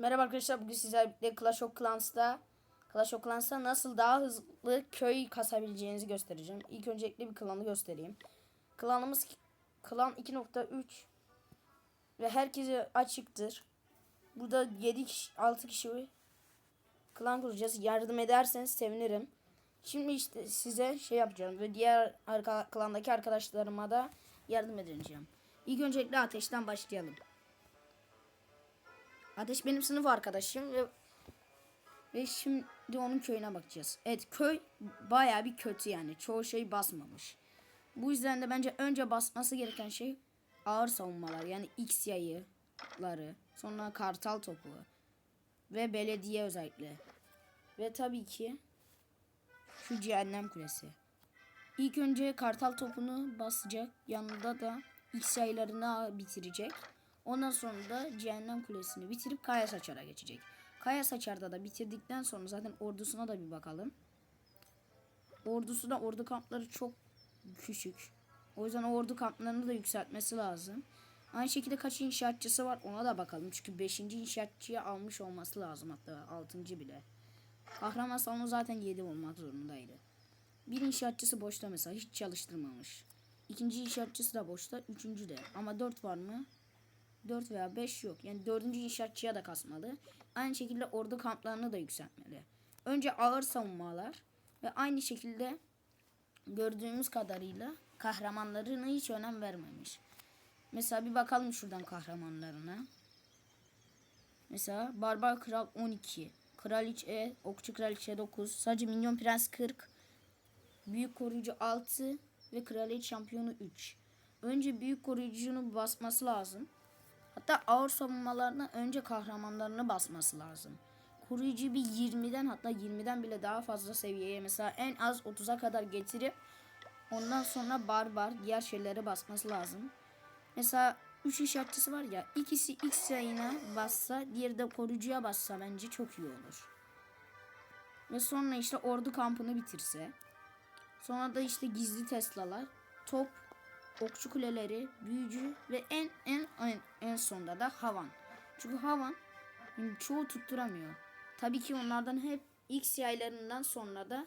Merhaba arkadaşlar bugün sizlerle birlikte Clash of Clans'ta Clash of Clans'ta nasıl daha hızlı köy kasabileceğinizi göstereceğim. İlk öncelikle bir klanı göstereyim. Klanımız klan 2.3 ve herkese açıktır. Burada 7 kişi 6 kişi klan kuracağız. Yardım ederseniz sevinirim. Şimdi işte size şey yapacağım ve diğer arka, klandaki arkadaşlarıma da yardım edeceğim. İlk öncelikle ateşten başlayalım. Ateş benim sınıf arkadaşım ve ve şimdi onun köyüne bakacağız. Evet köy baya bir kötü yani. Çoğu şey basmamış. Bu yüzden de bence önce basması gereken şey ağır savunmalar. Yani X yayıları. Sonra kartal topu. Ve belediye özellikle. Ve tabii ki şu cehennem kulesi. İlk önce kartal topunu basacak. Yanında da X yaylarını bitirecek. Ondan sonra da cehennem kulesini bitirip kaya saçara geçecek. Kaya saçarda da bitirdikten sonra zaten ordusuna da bir bakalım. Ordusu da ordu kampları çok küçük. O yüzden ordu kamplarını da yükseltmesi lazım. Aynı şekilde kaç inşaatçısı var ona da bakalım. Çünkü 5. inşaatçıya almış olması lazım hatta 6. bile. Kahraman salonu zaten 7 olmak zorundaydı. Bir inşaatçısı boşta mesela hiç çalıştırmamış. İkinci inşaatçısı da boşta. Üçüncü de. Ama 4 var mı? 4 veya 5 yok. Yani dördüncü inşaatçıya da kasmalı. Aynı şekilde ordu kamplarını da yükseltmeli. Önce ağır savunmalar ve aynı şekilde gördüğümüz kadarıyla kahramanlarına hiç önem vermemiş. Mesela bir bakalım şuradan kahramanlarına. Mesela Barbar Kral 12, Kraliçe, Okçu Kraliçe 9, sadece Minyon Prens 40, Büyük Koruyucu 6 ve Kraliyet Şampiyonu 3. Önce büyük koruyucunu basması lazım. Hatta ağır savunmalarına önce kahramanlarını basması lazım. Koruyucu bir 20'den hatta 20'den bile daha fazla seviyeye mesela en az 30'a kadar getirip ondan sonra barbar diğer şeylere basması lazım. Mesela 3 işaretçisi var ya ikisi X sayına bassa diğeri de koruyucuya bassa bence çok iyi olur. Ve sonra işte ordu kampını bitirse. Sonra da işte gizli Tesla'lar, top, okçu kuleleri, büyücü ve en en en, en sonda da havan. Çünkü havan çoğu tutturamıyor. Tabii ki onlardan hep X yaylarından sonra da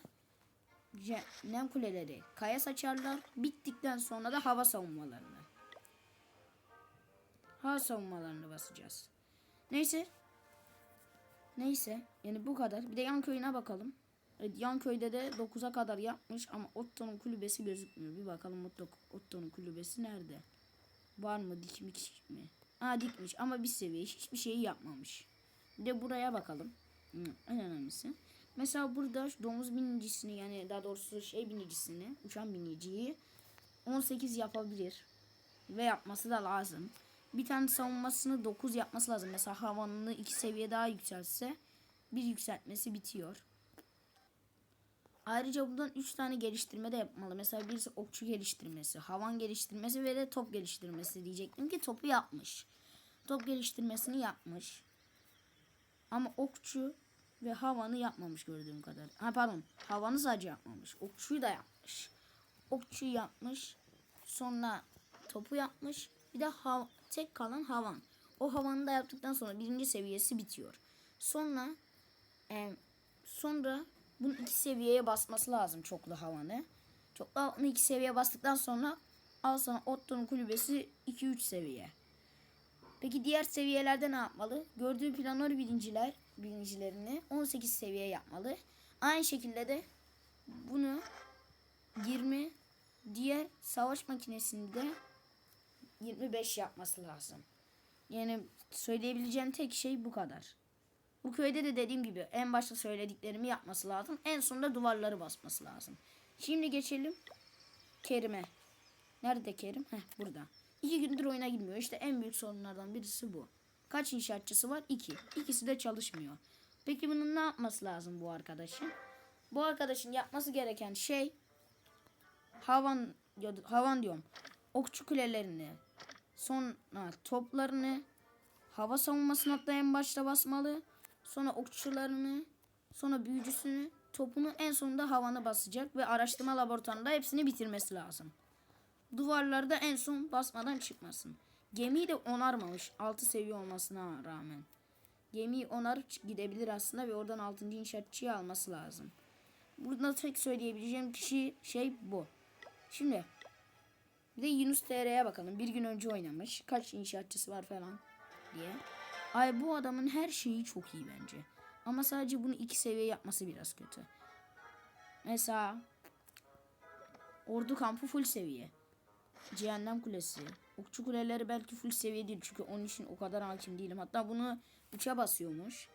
cehennem kuleleri, kaya saçarlar. Bittikten sonra da hava savunmalarını. Hava savunmalarını basacağız. Neyse. Neyse. Yani bu kadar. Bir de yan köyüne bakalım. Evet, yan köyde de 9'a kadar yapmış ama Otto'nun kulübesi gözükmüyor. Bir bakalım Otto, Otto'nun kulübesi nerede? Var mı dikmiş mi? Aa dikmiş ama bir seviye hiçbir şeyi yapmamış. Bir de buraya bakalım. Hı, en önemlisi. Mesela burada domuz binicisini yani daha doğrusu şey binicisini uçan biniciyi 18 yapabilir. Ve yapması da lazım. Bir tane savunmasını 9 yapması lazım. Mesela havanını 2 seviye daha yükseltse bir yükseltmesi bitiyor. Ayrıca bundan 3 tane geliştirme de yapmalı. Mesela birisi okçu geliştirmesi, havan geliştirmesi ve de top geliştirmesi diyecektim ki topu yapmış. Top geliştirmesini yapmış. Ama okçu ve havanı yapmamış gördüğüm kadar. Ha pardon, havanı sadece yapmamış. Okçuyu da yapmış. Okçuyu yapmış. Sonra topu yapmış. Bir de hav tek kalan havan. O havanı da yaptıktan sonra birinci seviyesi bitiyor. Sonra e, sonra bunun iki seviyeye basması lazım çoklu havanı. Çoklu havanı iki seviyeye bastıktan sonra al sana Otto'nun kulübesi 2-3 seviye. Peki diğer seviyelerde ne yapmalı? Gördüğü planör birinciler birincilerini 18 seviye yapmalı. Aynı şekilde de bunu 20 diğer savaş makinesini de 25 yapması lazım. Yani söyleyebileceğim tek şey bu kadar. Bu köyde de dediğim gibi en başta söylediklerimi yapması lazım. En sonunda duvarları basması lazım. Şimdi geçelim Kerim'e. Nerede Kerim? Heh burada. İki gündür oyuna girmiyor. İşte en büyük sorunlardan birisi bu. Kaç inşaatçısı var? İki. İkisi de çalışmıyor. Peki bunun ne yapması lazım bu arkadaşın? Bu arkadaşın yapması gereken şey havan da- havan diyorum. Okçu kulelerini, sonra toplarını, hava savunmasını hatta en başta basmalı. Sonra okçularını, sonra büyücüsünü, topunu en sonunda havanı basacak ve araştırma laboratuvarında hepsini bitirmesi lazım. Duvarları da en son basmadan çıkmasın. Gemiyi de onarmamış 6 seviye olmasına rağmen. gemiyi onarıp gidebilir aslında ve oradan 6. inşaatçıyı alması lazım. Burada tek söyleyebileceğim kişi şey bu. Şimdi bir de Yunus TR'ye bakalım. Bir gün önce oynamış. Kaç inşaatçısı var falan diye. Ay bu adamın her şeyi çok iyi bence. Ama sadece bunu iki seviye yapması biraz kötü. Mesela ordu kampı full seviye. Cehennem kulesi. Okçu kuleleri belki full seviye değil. Çünkü onun için o kadar hakim değilim. Hatta bunu 3'e basıyormuş.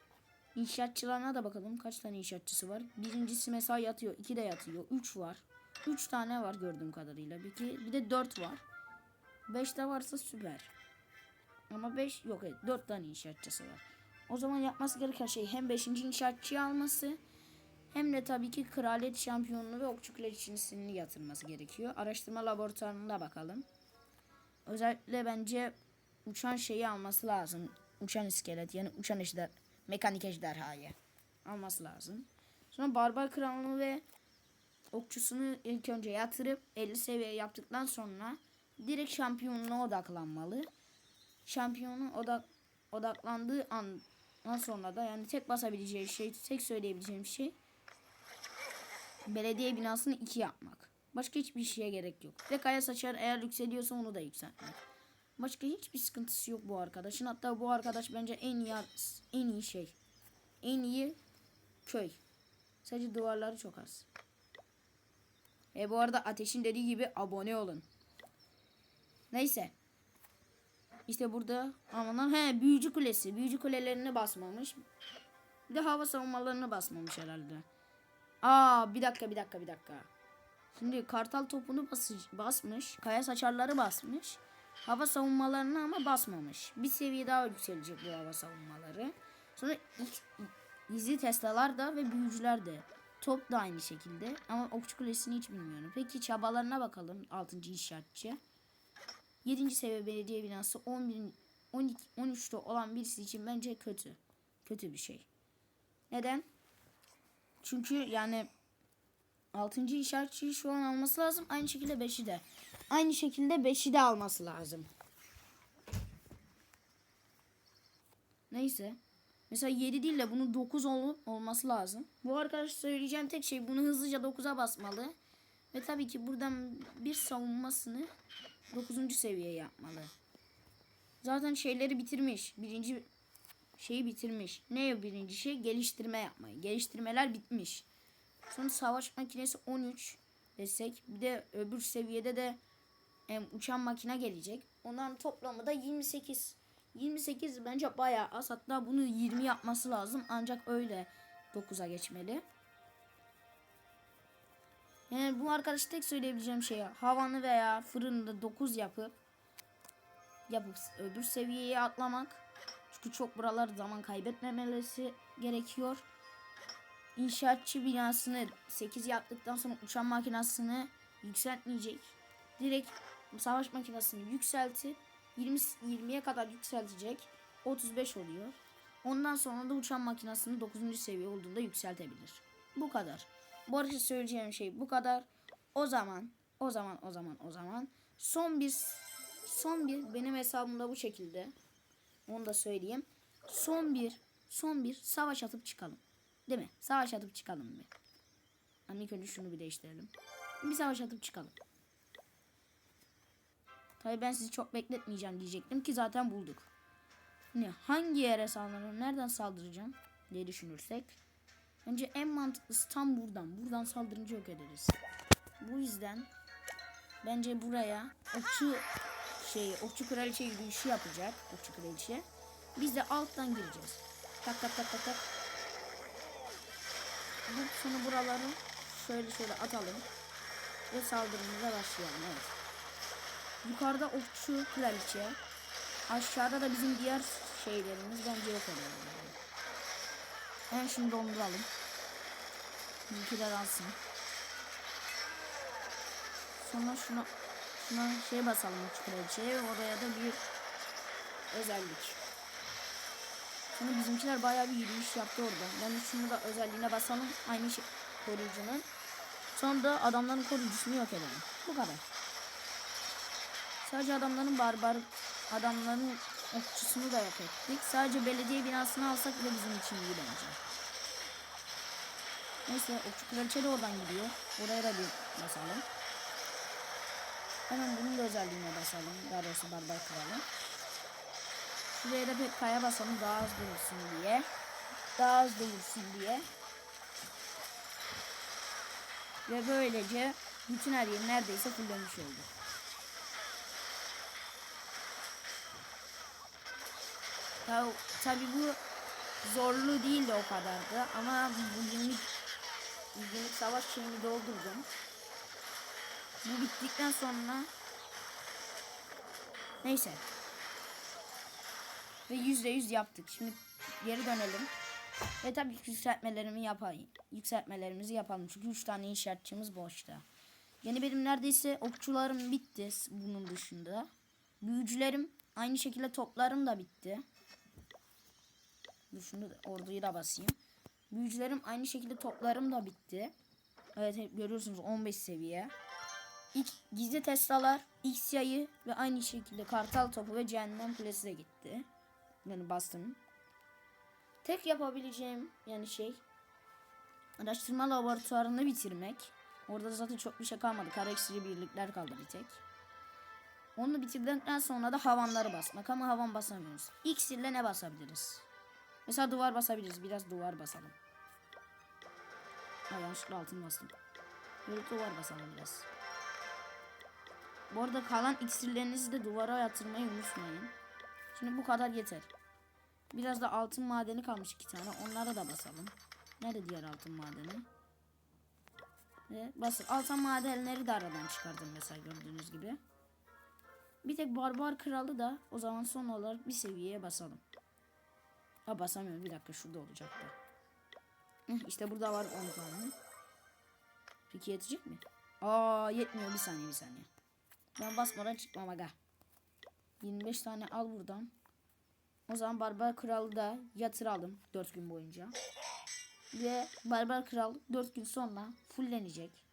İnşaatçılarına da bakalım. Kaç tane inşaatçısı var? Birincisi mesela yatıyor. iki de yatıyor. Üç var. Üç tane var gördüğüm kadarıyla. Bir, bir de dört var. Beş de varsa süper. Ama beş yok evet. Dört tane inşaatçısı var. O zaman yapması gereken şey hem beşinci inşaatçıyı alması hem de tabii ki kraliyet şampiyonluğu ve okçu kraliçesini yatırması gerekiyor. Araştırma laboratuvarına bakalım. Özellikle bence uçan şeyi alması lazım. Uçan iskelet yani uçan ejder, mekanik ejderhayı alması lazım. Sonra barbar kralını ve okçusunu ilk önce yatırıp 50 seviye yaptıktan sonra direkt şampiyonluğa odaklanmalı. Şampiyonun odak odaklandığı andan sonra da yani tek basabileceği şey, tek söyleyebileceğim şey belediye binasını iki yapmak. Başka hiçbir şeye gerek yok. Ve kaya saçar eğer yükseliyorsa onu da yükseltmek. Başka hiçbir sıkıntısı yok bu arkadaşın. Hatta bu arkadaş bence en iyi en iyi şey. En iyi köy. Sadece duvarları çok az. E bu arada Ateş'in dediği gibi abone olun. Neyse. İşte burada aman he büyücü kulesi. Büyücü kulelerini basmamış. Bir de hava savunmalarını basmamış herhalde. Aa bir dakika bir dakika bir dakika. Şimdi kartal topunu basış, basmış. Kaya saçarları basmış. Hava savunmalarını ama basmamış. Bir seviye daha yükselecek bu hava savunmaları. Sonra izi Tesla'lar da ve büyücüler de. Top da aynı şekilde. Ama okçu kulesini hiç bilmiyorum. Peki çabalarına bakalım. 6. inşaatçı. 7. seviye belediye binası 11 12 13'te olan birisi için bence kötü. Kötü bir şey. Neden? Çünkü yani 6. inşaatçıyı şu an alması lazım. Aynı şekilde 5'i de. Aynı şekilde 5'i de alması lazım. Neyse. Mesela 7 değil de bunun 9 ol olması lazım. Bu arkadaş söyleyeceğim tek şey bunu hızlıca 9'a basmalı. Ve tabii ki buradan bir savunmasını 9. seviyeye yapmalı. Zaten şeyleri bitirmiş. Birinci şeyi bitirmiş. Ne o birinci şey? Geliştirme yapmayı. Geliştirmeler bitmiş. Sonra savaş makinesi 13 desek. Bir de öbür seviyede de em, uçan makine gelecek. Onların toplamı da 28. 28 bence bayağı az. Hatta bunu 20 yapması lazım. Ancak öyle 9'a geçmeli. Yani bu arkadaş tek söyleyebileceğim şey havanı veya fırında 9 yapıp yapıp öbür seviyeye atlamak. Çünkü çok buralar zaman kaybetmemelisi gerekiyor. İnşaatçı binasını 8 yaptıktan sonra uçan makinesini yükseltmeyecek. Direkt savaş makinesini yükseltip 20 20'ye kadar yükseltecek. 35 oluyor. Ondan sonra da uçan makinesini 9. seviye olduğunda yükseltebilir. Bu kadar. Bu arada söyleyeceğim şey bu kadar. O zaman, o zaman, o zaman, o zaman son bir son bir benim hesabımda bu şekilde. Onu da söyleyeyim. Son bir, son bir savaş atıp çıkalım. Değil mi? Savaş atıp çıkalım bir. Hani ilk önce şunu bir değiştirelim. Bir savaş atıp çıkalım. Tabii ben sizi çok bekletmeyeceğim diyecektim ki zaten bulduk. Ne hangi yere saldırırım, nereden saldıracağım diye düşünürsek. Bence en mantıklısı tam buradan. Buradan saldırınca yok ederiz. Bu yüzden bence buraya okçu şey, okçu kraliçe yürüyüşü yapacak. Okçu kraliçe. Biz de alttan gireceğiz. Tak tak tak tak tak. Bu sonu buraları şöyle şöyle atalım. Ve saldırımıza başlayalım. Evet. Yukarıda okçu kraliçe. Aşağıda da bizim diğer şeylerimiz bence yok edelim. Hemen şimdi donduralım. Bizimkiler alsın. Sonra şuna şuna şey basalım uç kraliçeye ve oraya da bir özellik. Sonra bizimkiler bayağı bir yürüyüş yaptı orada. Ben de şunu da özelliğine basalım. Aynı şey koruyucunun. Sonra da adamların koruyucusunu yok edelim. Bu kadar. Sadece adamların barbar adamların okçusunu da yok ettik. Sadece belediye binasını alsak bile bizim için iyi bence. Neyse okçu kraliçe oradan gidiyor. Oraya da bir basalım. Hemen bunun da özelliğine basalım. Daha doğrusu barbar kralı. Şuraya da bir kaya basalım daha hızlı vursun diye. Daha hızlı vursun diye. Ve böylece bütün her yer neredeyse fullemiş oldu. Ya, tabii bu zorlu değil de o kadardı ama bugünlük bugünlük savaş şeyini doldurdum. Bu bittikten sonra neyse ve yüzde yüz yaptık. Şimdi geri dönelim. Ve tabii ki yükseltmelerimi yapayım. Yükseltmelerimizi yapalım. Çünkü 3 tane inşaatçımız boşta. Yani benim neredeyse okçularım bitti bunun dışında. Büyücülerim aynı şekilde toplarım da bitti. Dur şunu da, orduyu da basayım. Büyücülerim aynı şekilde toplarım da bitti. Evet hep görüyorsunuz 15 seviye. İlk gizli testalar, X yayı ve aynı şekilde kartal topu ve cehennem kulesi de gitti. Yani bastım. Tek yapabileceğim yani şey araştırma laboratuvarını bitirmek. Orada zaten çok bir şey kalmadı. Kara birlikler kaldı bir tek. Onu bitirdikten sonra da havanları basmak ama havan basamıyoruz. İksirle ne basabiliriz? Mesela duvar basabiliriz. Biraz duvar basalım. Ha yanlışlıkla altın bastım. Böyle duvar basalım biraz. Bu arada kalan iksirlerinizi de duvara yatırmayı unutmayın. Şimdi bu kadar yeter. Biraz da altın madeni kalmış iki tane. Onlara da basalım. Nerede diğer altın madeni? Ve basın. Altın madenleri de aradan çıkardım mesela gördüğünüz gibi. Bir tek barbar kralı da o zaman son olarak bir seviyeye basalım. Ha basamıyorum bir dakika şurada olacaktı. İşte burada var 10 tane. Peki yetecek mi? Aa yetmiyor bir saniye bir saniye. Ben basmadan çıkmam aga. 25 tane al buradan. O zaman Barbar Kral'ı da yatıralım 4 gün boyunca. Ve Barbar Kral 4 gün sonra fullenecek.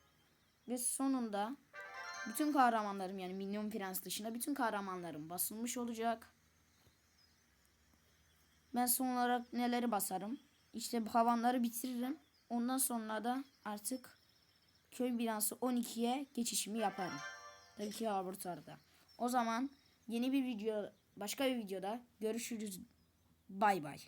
Ve sonunda bütün kahramanlarım yani Minyon Prens dışında bütün kahramanlarım basılmış olacak. Ben son olarak neleri basarım? İşte bu havanları bitiririm. Ondan sonra da artık köy binası 12'ye geçişimi yaparım. Tabii ki laboratuvarda. O zaman yeni bir video, başka bir videoda görüşürüz. Bay bay.